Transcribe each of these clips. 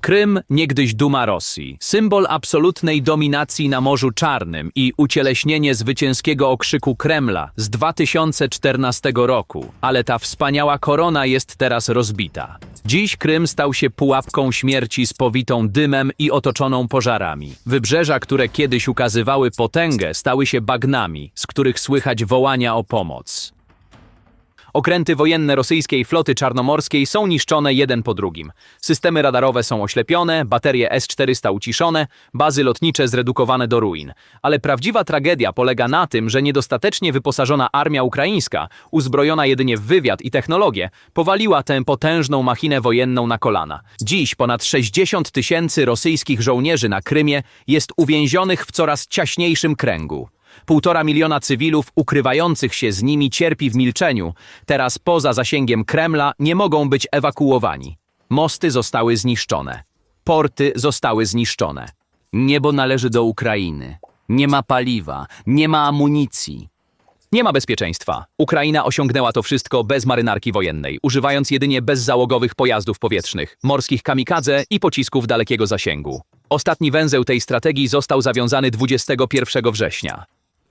Krym, niegdyś duma Rosji, symbol absolutnej dominacji na Morzu Czarnym i ucieleśnienie zwycięskiego okrzyku Kremla z 2014 roku, ale ta wspaniała korona jest teraz rozbita. Dziś Krym stał się pułapką śmierci spowitą dymem i otoczoną pożarami. Wybrzeża, które kiedyś ukazywały potęgę, stały się bagnami, z których słychać wołania o pomoc. Okręty wojenne rosyjskiej floty czarnomorskiej są niszczone jeden po drugim. Systemy radarowe są oślepione, baterie S-400 uciszone, bazy lotnicze zredukowane do ruin. Ale prawdziwa tragedia polega na tym, że niedostatecznie wyposażona armia ukraińska, uzbrojona jedynie w wywiad i technologię, powaliła tę potężną machinę wojenną na kolana. Dziś ponad 60 tysięcy rosyjskich żołnierzy na Krymie jest uwięzionych w coraz ciaśniejszym kręgu. Półtora miliona cywilów ukrywających się z nimi cierpi w milczeniu. Teraz poza zasięgiem Kremla nie mogą być ewakuowani. Mosty zostały zniszczone. Porty zostały zniszczone. Niebo należy do Ukrainy. Nie ma paliwa, nie ma amunicji. Nie ma bezpieczeństwa. Ukraina osiągnęła to wszystko bez marynarki wojennej, używając jedynie bezzałogowych pojazdów powietrznych, morskich kamikadze i pocisków dalekiego zasięgu. Ostatni węzeł tej strategii został zawiązany 21 września.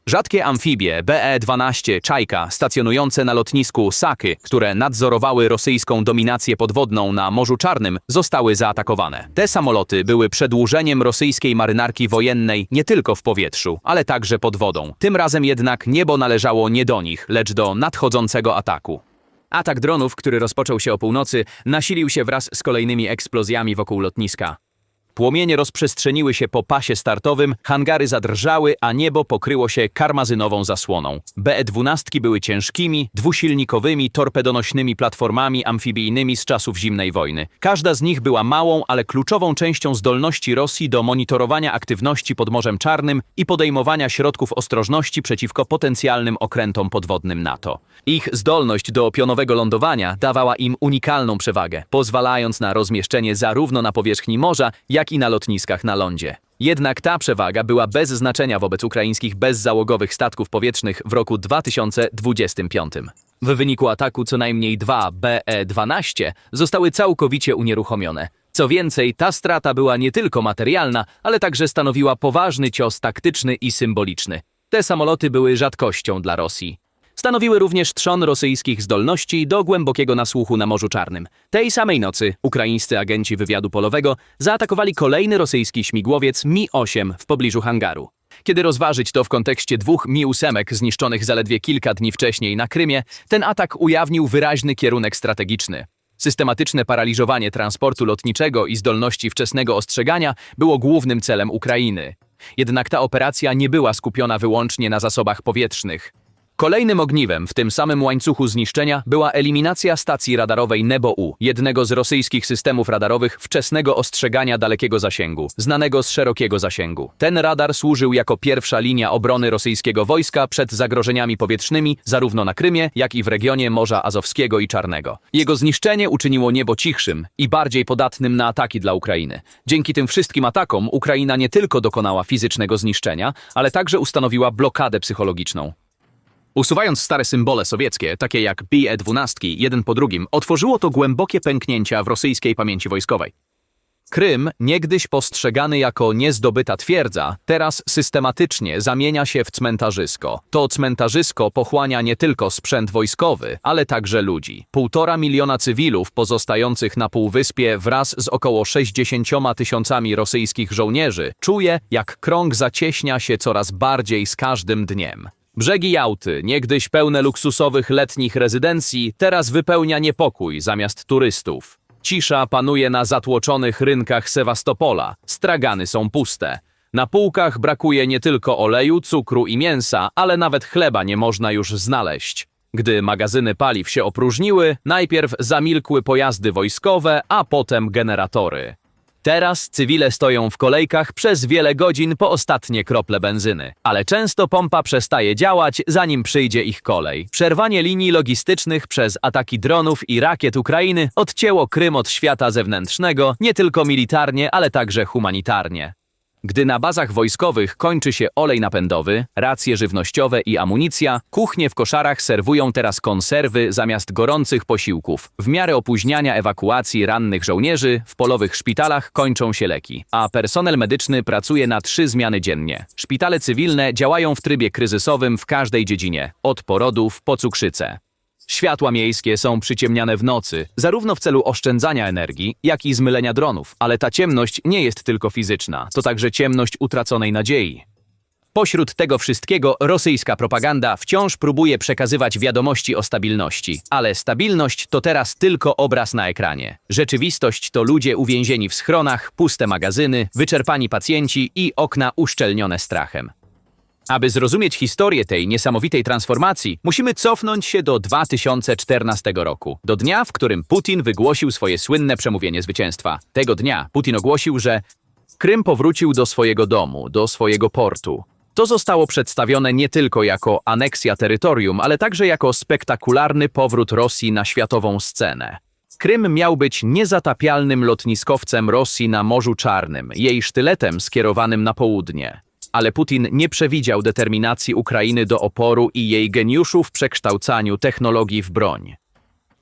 Rzadkie amfibie BE-12 Czajka stacjonujące na lotnisku Saky, które nadzorowały rosyjską dominację podwodną na Morzu Czarnym, zostały zaatakowane. Te samoloty były przedłużeniem rosyjskiej marynarki wojennej nie tylko w powietrzu, ale także pod wodą. Tym razem jednak niebo należało nie do nich, lecz do nadchodzącego ataku. Atak dronów, który rozpoczął się o północy, nasilił się wraz z kolejnymi eksplozjami wokół lotniska. Płomienie rozprzestrzeniły się po pasie startowym, hangary zadrżały, a niebo pokryło się karmazynową zasłoną. BE-12 były ciężkimi, dwusilnikowymi, torpedonośnymi platformami amfibijnymi z czasów zimnej wojny. Każda z nich była małą, ale kluczową częścią zdolności Rosji do monitorowania aktywności pod Morzem Czarnym i podejmowania środków ostrożności przeciwko potencjalnym okrętom podwodnym NATO. Ich zdolność do pionowego lądowania dawała im unikalną przewagę, pozwalając na rozmieszczenie zarówno na powierzchni morza, jak i na lotniskach na lądzie. Jednak ta przewaga była bez znaczenia wobec ukraińskich bezzałogowych statków powietrznych w roku 2025. W wyniku ataku co najmniej dwa BE-12 zostały całkowicie unieruchomione. Co więcej, ta strata była nie tylko materialna, ale także stanowiła poważny cios taktyczny i symboliczny. Te samoloty były rzadkością dla Rosji. Stanowiły również trzon rosyjskich zdolności do głębokiego nasłuchu na Morzu Czarnym. Tej samej nocy ukraińscy agenci wywiadu polowego zaatakowali kolejny rosyjski śmigłowiec Mi-8 w pobliżu hangaru. Kiedy rozważyć to w kontekście dwóch Mi-8 zniszczonych zaledwie kilka dni wcześniej na Krymie, ten atak ujawnił wyraźny kierunek strategiczny. Systematyczne paraliżowanie transportu lotniczego i zdolności wczesnego ostrzegania było głównym celem Ukrainy. Jednak ta operacja nie była skupiona wyłącznie na zasobach powietrznych. Kolejnym ogniwem w tym samym łańcuchu zniszczenia była eliminacja stacji radarowej Nebo-U, jednego z rosyjskich systemów radarowych wczesnego ostrzegania dalekiego zasięgu, znanego z szerokiego zasięgu. Ten radar służył jako pierwsza linia obrony rosyjskiego wojska przed zagrożeniami powietrznymi zarówno na Krymie, jak i w regionie Morza Azowskiego i Czarnego. Jego zniszczenie uczyniło niebo cichszym i bardziej podatnym na ataki dla Ukrainy. Dzięki tym wszystkim atakom Ukraina nie tylko dokonała fizycznego zniszczenia, ale także ustanowiła blokadę psychologiczną. Usuwając stare symbole sowieckie, takie jak BE-12, jeden po drugim, otworzyło to głębokie pęknięcia w rosyjskiej pamięci wojskowej. Krym, niegdyś postrzegany jako niezdobyta twierdza, teraz systematycznie zamienia się w cmentarzysko. To cmentarzysko pochłania nie tylko sprzęt wojskowy, ale także ludzi. Półtora miliona cywilów pozostających na półwyspie wraz z około 60 tysiącami rosyjskich żołnierzy czuje, jak krąg zacieśnia się coraz bardziej z każdym dniem. Brzegi Jałty, niegdyś pełne luksusowych letnich rezydencji, teraz wypełnia niepokój zamiast turystów. Cisza panuje na zatłoczonych rynkach Sewastopola, stragany są puste. Na półkach brakuje nie tylko oleju, cukru i mięsa, ale nawet chleba nie można już znaleźć. Gdy magazyny paliw się opróżniły, najpierw zamilkły pojazdy wojskowe, a potem generatory. Teraz cywile stoją w kolejkach przez wiele godzin po ostatnie krople benzyny, ale często pompa przestaje działać, zanim przyjdzie ich kolej. Przerwanie linii logistycznych przez ataki dronów i rakiet Ukrainy odcięło Krym od świata zewnętrznego, nie tylko militarnie, ale także humanitarnie. Gdy na bazach wojskowych kończy się olej napędowy, racje żywnościowe i amunicja, kuchnie w koszarach serwują teraz konserwy zamiast gorących posiłków. W miarę opóźniania ewakuacji rannych żołnierzy, w polowych szpitalach kończą się leki, a personel medyczny pracuje na trzy zmiany dziennie. Szpitale cywilne działają w trybie kryzysowym w każdej dziedzinie, od porodów po cukrzycę. Światła miejskie są przyciemniane w nocy, zarówno w celu oszczędzania energii, jak i zmylenia dronów, ale ta ciemność nie jest tylko fizyczna, to także ciemność utraconej nadziei. Pośród tego wszystkiego rosyjska propaganda wciąż próbuje przekazywać wiadomości o stabilności, ale stabilność to teraz tylko obraz na ekranie. Rzeczywistość to ludzie uwięzieni w schronach, puste magazyny, wyczerpani pacjenci i okna uszczelnione strachem. Aby zrozumieć historię tej niesamowitej transformacji, musimy cofnąć się do 2014 roku, do dnia, w którym Putin wygłosił swoje słynne przemówienie zwycięstwa. Tego dnia Putin ogłosił, że Krym powrócił do swojego domu, do swojego portu. To zostało przedstawione nie tylko jako aneksja terytorium, ale także jako spektakularny powrót Rosji na światową scenę. Krym miał być niezatapialnym lotniskowcem Rosji na Morzu Czarnym, jej sztyletem skierowanym na południe. Ale Putin nie przewidział determinacji Ukrainy do oporu i jej geniuszu w przekształcaniu technologii w broń.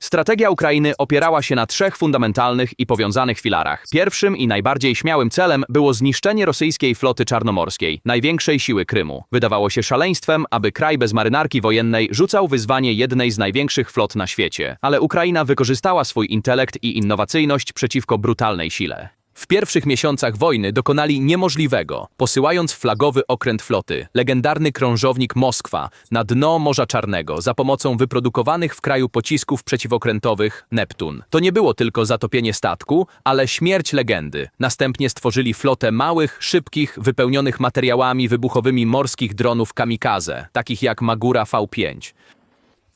Strategia Ukrainy opierała się na trzech fundamentalnych i powiązanych filarach. Pierwszym i najbardziej śmiałym celem było zniszczenie rosyjskiej floty czarnomorskiej, największej siły Krymu. Wydawało się szaleństwem, aby kraj bez marynarki wojennej rzucał wyzwanie jednej z największych flot na świecie. Ale Ukraina wykorzystała swój intelekt i innowacyjność przeciwko brutalnej sile. W pierwszych miesiącach wojny dokonali niemożliwego, posyłając flagowy okręt floty, legendarny krążownik Moskwa, na dno Morza Czarnego za pomocą wyprodukowanych w kraju pocisków przeciwokrętowych Neptun. To nie było tylko zatopienie statku, ale śmierć legendy. Następnie stworzyli flotę małych, szybkich, wypełnionych materiałami wybuchowymi morskich dronów kamikaze, takich jak Magura V5.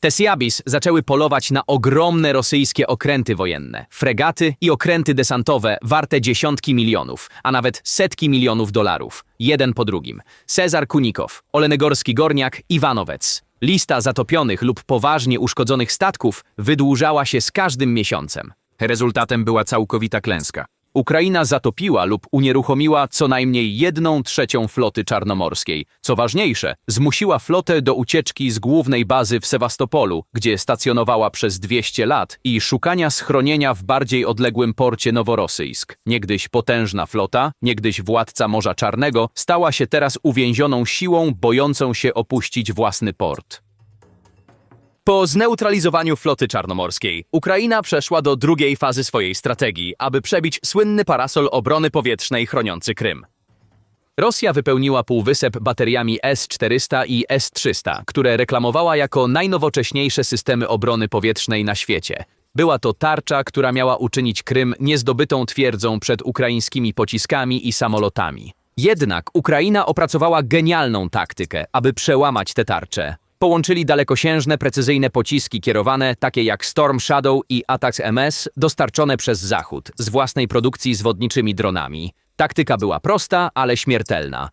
Te Siabis zaczęły polować na ogromne rosyjskie okręty wojenne, fregaty i okręty desantowe warte dziesiątki milionów, a nawet setki milionów dolarów, jeden po drugim. Cezar Kunikow, Olenegorski Gorniak, Iwanowec. Lista zatopionych lub poważnie uszkodzonych statków wydłużała się z każdym miesiącem. Rezultatem była całkowita klęska. Ukraina zatopiła lub unieruchomiła co najmniej jedną trzecią floty czarnomorskiej. Co ważniejsze, zmusiła flotę do ucieczki z głównej bazy w Sewastopolu, gdzie stacjonowała przez 200 lat i szukania schronienia w bardziej odległym porcie Noworosyjsk. Niegdyś potężna flota, niegdyś władca Morza Czarnego, stała się teraz uwięzioną siłą bojącą się opuścić własny port. Po zneutralizowaniu floty czarnomorskiej, Ukraina przeszła do drugiej fazy swojej strategii, aby przebić słynny parasol obrony powietrznej chroniący Krym. Rosja wypełniła półwysep bateriami S-400 i S-300, które reklamowała jako najnowocześniejsze systemy obrony powietrznej na świecie. Była to tarcza, która miała uczynić Krym niezdobytą twierdzą przed ukraińskimi pociskami i samolotami. Jednak Ukraina opracowała genialną taktykę, aby przełamać tę tarczę. Połączyli dalekosiężne, precyzyjne pociski kierowane, takie jak Storm Shadow i Atax MS, dostarczone przez Zachód, z własnej produkcji zwodniczymi dronami. Taktyka była prosta, ale śmiertelna.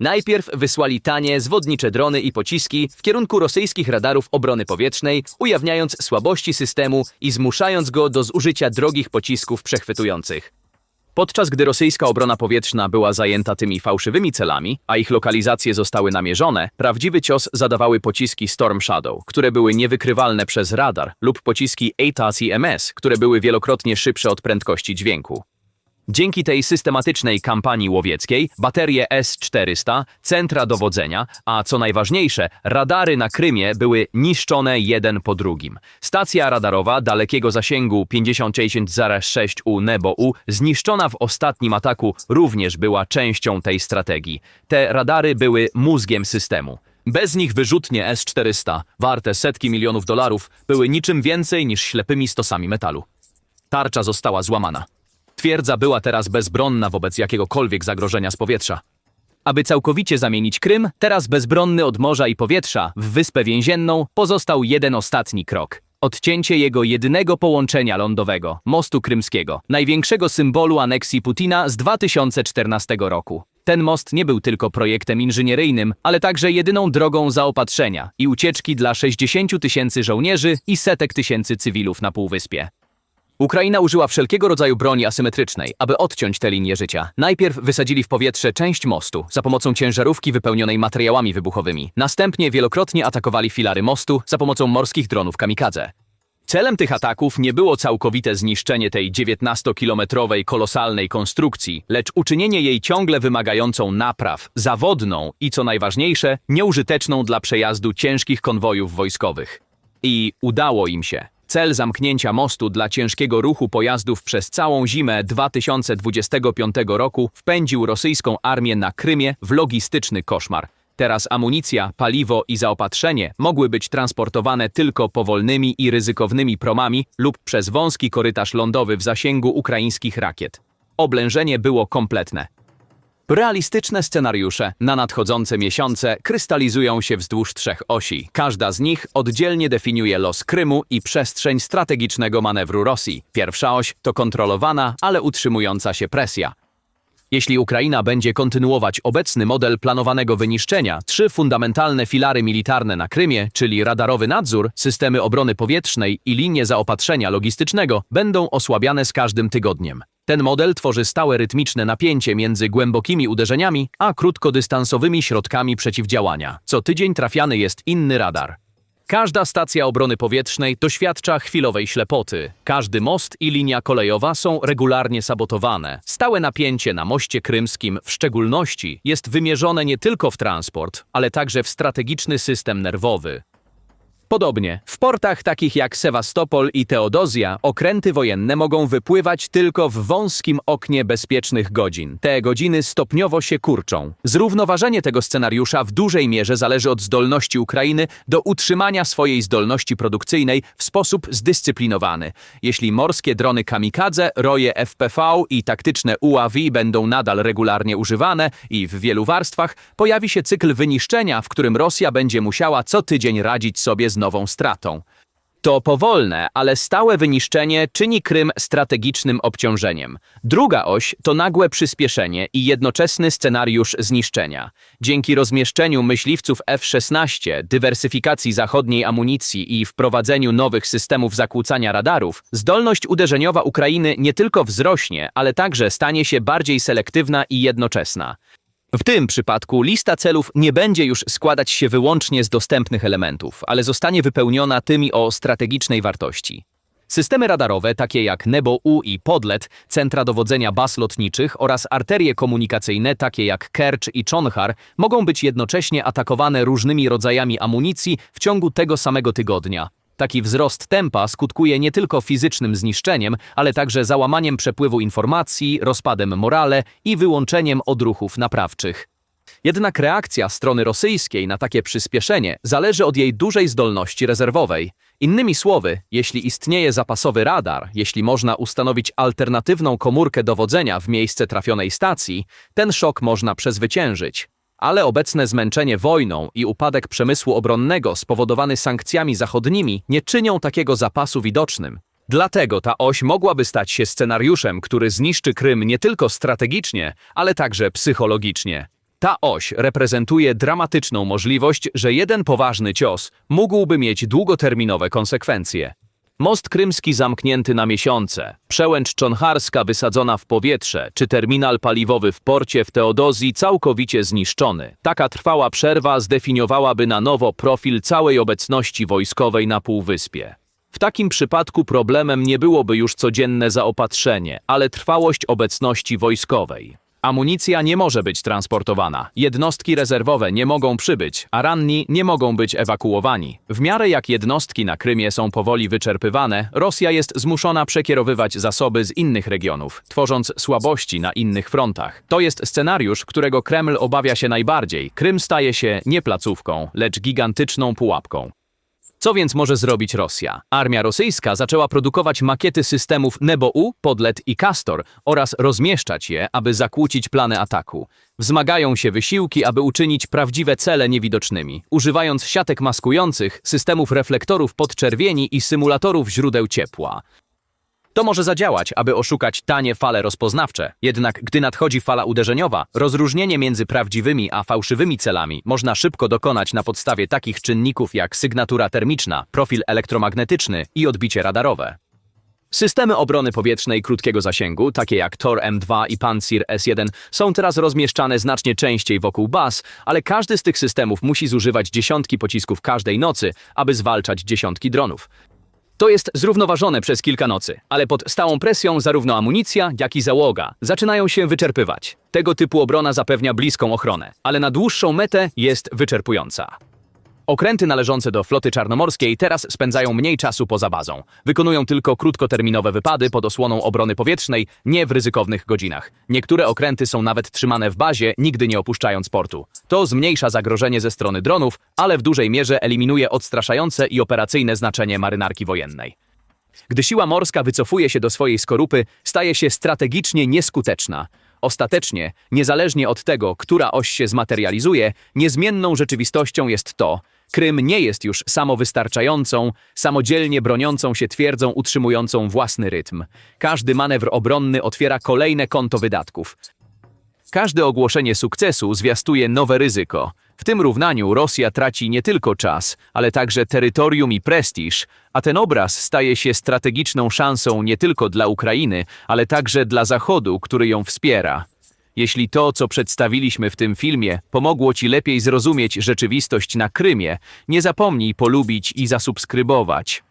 Najpierw wysłali tanie, zwodnicze drony i pociski w kierunku rosyjskich radarów obrony powietrznej, ujawniając słabości systemu i zmuszając go do zużycia drogich pocisków przechwytujących. Podczas gdy rosyjska obrona powietrzna była zajęta tymi fałszywymi celami, a ich lokalizacje zostały namierzone, prawdziwy cios zadawały pociski Storm Shadow, które były niewykrywalne przez radar, lub pociski ATAS i MS, które były wielokrotnie szybsze od prędkości dźwięku. Dzięki tej systematycznej kampanii łowieckiej, baterie S-400, centra dowodzenia, a co najważniejsze, radary na Krymie były niszczone jeden po drugim. Stacja radarowa dalekiego zasięgu 50-6U Nebo-U, zniszczona w ostatnim ataku, również była częścią tej strategii. Te radary były mózgiem systemu. Bez nich wyrzutnie S-400, warte setki milionów dolarów, były niczym więcej niż ślepymi stosami metalu. Tarcza została złamana. Twierdza była teraz bezbronna wobec jakiegokolwiek zagrożenia z powietrza. Aby całkowicie zamienić Krym, teraz bezbronny od morza i powietrza, w wyspę więzienną, pozostał jeden ostatni krok. Odcięcie jego jedynego połączenia lądowego, mostu krymskiego, największego symbolu aneksji Putina z 2014 roku. Ten most nie był tylko projektem inżynieryjnym, ale także jedyną drogą zaopatrzenia i ucieczki dla 60 tysięcy żołnierzy i setek tysięcy cywilów na Półwyspie. Ukraina użyła wszelkiego rodzaju broni asymetrycznej, aby odciąć tę linię życia. Najpierw wysadzili w powietrze część mostu za pomocą ciężarówki wypełnionej materiałami wybuchowymi. Następnie wielokrotnie atakowali filary mostu za pomocą morskich dronów kamikadze. Celem tych ataków nie było całkowite zniszczenie tej 19-kilometrowej kolosalnej konstrukcji, lecz uczynienie jej ciągle wymagającą napraw, zawodną i co najważniejsze, nieużyteczną dla przejazdu ciężkich konwojów wojskowych. I udało im się. Cel zamknięcia mostu dla ciężkiego ruchu pojazdów przez całą zimę 2025 roku wpędził rosyjską armię na Krymie w logistyczny koszmar. Teraz amunicja, paliwo i zaopatrzenie mogły być transportowane tylko powolnymi i ryzykownymi promami lub przez wąski korytarz lądowy w zasięgu ukraińskich rakiet. Oblężenie było kompletne. Realistyczne scenariusze na nadchodzące miesiące krystalizują się wzdłuż trzech osi. Każda z nich oddzielnie definiuje los Krymu i przestrzeń strategicznego manewru Rosji. Pierwsza oś to kontrolowana, ale utrzymująca się presja. Jeśli Ukraina będzie kontynuować obecny model planowanego wyniszczenia, trzy fundamentalne filary militarne na Krymie, czyli radarowy nadzór, systemy obrony powietrznej i linie zaopatrzenia logistycznego, będą osłabiane z każdym tygodniem. Ten model tworzy stałe rytmiczne napięcie między głębokimi uderzeniami a krótkodystansowymi środkami przeciwdziałania. Co tydzień trafiany jest inny radar. Każda stacja obrony powietrznej doświadcza chwilowej ślepoty. Każdy most i linia kolejowa są regularnie sabotowane. Stałe napięcie na moście krymskim w szczególności jest wymierzone nie tylko w transport, ale także w strategiczny system nerwowy. Podobnie, w portach takich jak Sewastopol i Teodozja okręty wojenne mogą wypływać tylko w wąskim oknie bezpiecznych godzin. Te godziny stopniowo się kurczą. Zrównoważenie tego scenariusza w dużej mierze zależy od zdolności Ukrainy do utrzymania swojej zdolności produkcyjnej w sposób zdyscyplinowany. Jeśli morskie drony kamikadze, roje FPV i taktyczne UAV będą nadal regularnie używane i w wielu warstwach, pojawi się cykl wyniszczenia, w którym Rosja będzie musiała co tydzień radzić sobie z nową stratą. To powolne, ale stałe wyniszczenie czyni Krym strategicznym obciążeniem. Druga oś to nagłe przyspieszenie i jednoczesny scenariusz zniszczenia. Dzięki rozmieszczeniu myśliwców F-16, dywersyfikacji zachodniej amunicji i wprowadzeniu nowych systemów zakłócania radarów, zdolność uderzeniowa Ukrainy nie tylko wzrośnie, ale także stanie się bardziej selektywna i jednoczesna. W tym przypadku lista celów nie będzie już składać się wyłącznie z dostępnych elementów, ale zostanie wypełniona tymi o strategicznej wartości. Systemy radarowe, takie jak Nebo-U i Podlet, centra dowodzenia baz lotniczych oraz arterie komunikacyjne, takie jak Kercz i Czonchar, mogą być jednocześnie atakowane różnymi rodzajami amunicji w ciągu tego samego tygodnia. Taki wzrost tempa skutkuje nie tylko fizycznym zniszczeniem, ale także załamaniem przepływu informacji, rozpadem morale i wyłączeniem odruchów naprawczych. Jednak reakcja strony rosyjskiej na takie przyspieszenie zależy od jej dużej zdolności rezerwowej. Innymi słowy, jeśli istnieje zapasowy radar, jeśli można ustanowić alternatywną komórkę dowodzenia w miejsce trafionej stacji, ten szok można przezwyciężyć ale obecne zmęczenie wojną i upadek przemysłu obronnego spowodowany sankcjami zachodnimi nie czynią takiego zapasu widocznym. Dlatego ta oś mogłaby stać się scenariuszem, który zniszczy Krym nie tylko strategicznie, ale także psychologicznie. Ta oś reprezentuje dramatyczną możliwość, że jeden poważny cios mógłby mieć długoterminowe konsekwencje. Most krymski zamknięty na miesiące, przełęcz Czonharska wysadzona w powietrze, czy terminal paliwowy w porcie w Teodozji całkowicie zniszczony. Taka trwała przerwa zdefiniowałaby na nowo profil całej obecności wojskowej na Półwyspie. W takim przypadku problemem nie byłoby już codzienne zaopatrzenie, ale trwałość obecności wojskowej. Amunicja nie może być transportowana, jednostki rezerwowe nie mogą przybyć, a ranni nie mogą być ewakuowani. W miarę jak jednostki na Krymie są powoli wyczerpywane, Rosja jest zmuszona przekierowywać zasoby z innych regionów, tworząc słabości na innych frontach. To jest scenariusz, którego Kreml obawia się najbardziej. Krym staje się nie placówką, lecz gigantyczną pułapką. Co więc może zrobić Rosja? Armia rosyjska zaczęła produkować makiety systemów Nebo-U, Podlet i Castor oraz rozmieszczać je, aby zakłócić plany ataku. Wzmagają się wysiłki, aby uczynić prawdziwe cele niewidocznymi, używając siatek maskujących, systemów reflektorów podczerwieni i symulatorów źródeł ciepła. To może zadziałać, aby oszukać tanie fale rozpoznawcze. Jednak gdy nadchodzi fala uderzeniowa, rozróżnienie między prawdziwymi a fałszywymi celami można szybko dokonać na podstawie takich czynników jak sygnatura termiczna, profil elektromagnetyczny i odbicie radarowe. Systemy obrony powietrznej krótkiego zasięgu, takie jak Tor M2 i Pancir S1, są teraz rozmieszczane znacznie częściej wokół baz, ale każdy z tych systemów musi zużywać dziesiątki pocisków każdej nocy, aby zwalczać dziesiątki dronów. To jest zrównoważone przez kilka nocy, ale pod stałą presją zarówno amunicja, jak i załoga zaczynają się wyczerpywać. Tego typu obrona zapewnia bliską ochronę, ale na dłuższą metę jest wyczerpująca. Okręty należące do floty czarnomorskiej teraz spędzają mniej czasu poza bazą. Wykonują tylko krótkoterminowe wypady pod osłoną obrony powietrznej, nie w ryzykownych godzinach. Niektóre okręty są nawet trzymane w bazie, nigdy nie opuszczając portu. To zmniejsza zagrożenie ze strony dronów, ale w dużej mierze eliminuje odstraszające i operacyjne znaczenie marynarki wojennej. Gdy siła morska wycofuje się do swojej skorupy, staje się strategicznie nieskuteczna. Ostatecznie, niezależnie od tego, która oś się zmaterializuje, niezmienną rzeczywistością jest to, Krym nie jest już samowystarczającą, samodzielnie broniącą się twierdzą utrzymującą własny rytm. Każdy manewr obronny otwiera kolejne konto wydatków. Każde ogłoszenie sukcesu zwiastuje nowe ryzyko. W tym równaniu Rosja traci nie tylko czas, ale także terytorium i prestiż, a ten obraz staje się strategiczną szansą nie tylko dla Ukrainy, ale także dla Zachodu, który ją wspiera. Jeśli to, co przedstawiliśmy w tym filmie, pomogło Ci lepiej zrozumieć rzeczywistość na Krymie, nie zapomnij polubić i zasubskrybować.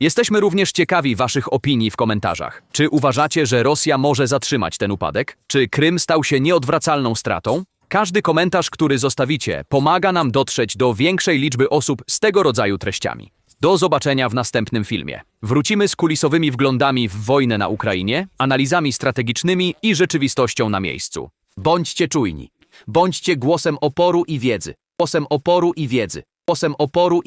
Jesteśmy również ciekawi Waszych opinii w komentarzach. Czy uważacie, że Rosja może zatrzymać ten upadek? Czy Krym stał się nieodwracalną stratą? Każdy komentarz, który zostawicie, pomaga nam dotrzeć do większej liczby osób z tego rodzaju treściami. Do zobaczenia w następnym filmie. Wrócimy z kulisowymi wglądami w wojnę na Ukrainie, analizami strategicznymi i rzeczywistością na miejscu. Bądźcie czujni. Bądźcie głosem oporu i wiedzy. Głosem oporu i wiedzy. Głosem oporu